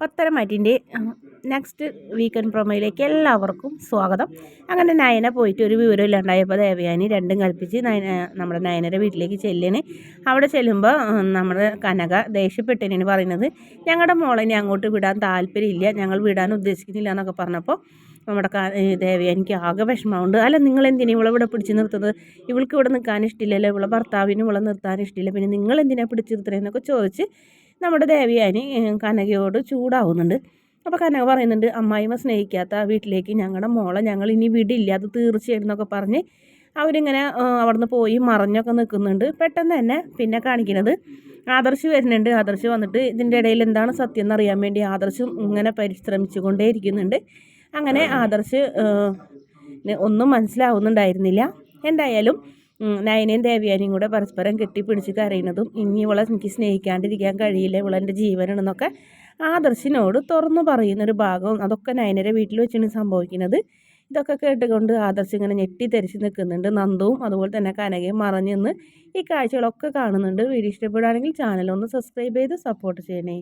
പത്തരമാറ്റിന്റെ next weekend പ്രൊമോയിലേക്ക് എല്ലാവർക്കും സ്വാഗതം. അങ്ങനെ നയന പോയിട്ട് ഒരു വിവരം ഇല്ലാണ്ടായപ്പോൾ ദേവയാനി രണ്ടും കൽപ്പിച്ച് നയന നമ്മുടെ നയനയുടെ വീട്ടിലേക്ക് ചെല്ലിന്. അവിടെ ചെല്ലുമ്പോൾ നമ്മുടെ കനക ദേഷ്യപ്പെട്ടതിനാണ് പറയുന്നത് ഞങ്ങളുടെ മോളെ അങ്ങോട്ട് വിടാൻ താല്പര്യമില്ല ഞങ്ങൾ വിടാൻ ഉദ്ദേശിക്കുന്നില്ല എന്നൊക്കെ പറഞ്ഞപ്പോൾ നമ്മുടെ ദേവയാനിക്ക് ആകെ വിഷമമുണ്ട്. അല്ല നിങ്ങൾ എന്തിനാണ് ഇവളെ ഇവിടെ പിടിച്ച് നിർത്തുന്നത്? ഇവൾക്ക് ഇവിടെ നിൽക്കാൻ ഇഷ്ടമില്ലല്ലോ ഇവളെ ഭർത്താവിന് ഇവളെ നിർത്താൻ ഇഷ്ടമില്ല പിന്നെ നിങ്ങൾ എന്തിനാണ് പിടിച്ച് നിർത്തുന്നതെന്നൊക്കെ ചോദിച്ച് നമ്മുടെ ദേവിയാനി കനകയോട് ചൂടാവുന്നുണ്ട്. അപ്പോൾ കനക പറയുന്നുണ്ട് അമ്മായിമ്മ സ്നേഹിക്കാത്ത വീട്ടിലേക്ക് ഞങ്ങളുടെ മോളെ ഞങ്ങൾ ഇനി വിടില്ല അത് തീർച്ചയായിട്ടും എന്നൊക്കെ പറഞ്ഞ് അവരിങ്ങനെ അവിടുന്ന് പോയി മറഞ്ഞൊക്കെ നിൽക്കുന്നുണ്ട് പെട്ടെന്ന് തന്നെ പിന്നെ കാണിക്കുന്നത് ആദർശ് വരുന്നുണ്ട്. ആദർശ് വന്നിട്ട് ഇതിന്റെ ഇടയിൽ എന്താണ് സത്യം എന്നറിയാൻ വേണ്ടി ആദർശം ഇങ്ങനെ പരിശ്രമിച്ചു കൊണ്ടേ ഇരിക്കുന്നുണ്ട് അങ്ങനെ ആദർശ് ഒന്നും മനസ്സിലാവുന്നുണ്ടായിരുന്നില്ല. എന്തായാലും നയനയും ദേവ്യാനിയും കൂടെ പരസ്പരം കെട്ടിപ്പിടിച്ച് കരയുന്നതും ഇനി ഇവളെ എനിക്ക് സ്നേഹിക്കാണ്ടിരിക്കാൻ കഴിയില്ല ഇവളെന്റെ ജീവനാണെന്നൊക്കെ ആദർശിനോട് തുറന്നു പറയുന്നൊരു ഭാഗവും അതൊക്കെ നയനയുടെ വീട്ടിൽ വെച്ചാണ് സംഭവിക്കുന്നത്. ഇതൊക്കെ കേട്ടുകൊണ്ട് ആദർശ് ഇങ്ങനെ ഞെട്ടി ഞെട്ടിത്തെരിച്ച് നിൽക്കുന്നുണ്ട്. നന്ദവും അതുപോലെ തന്നെ കനകയും മറഞ്ഞു നിന്ന് ഈ കാഴ്ചകളൊക്കെ കാണുന്നുണ്ട്. വീഡിയോ ഇഷ്ടപ്പെടുകയാണെങ്കിൽ ചാനൽ ഒന്ന് സബ്സ്ക്രൈബ് ചെയ്ത് സപ്പോർട്ട് ചെയ്യണേ.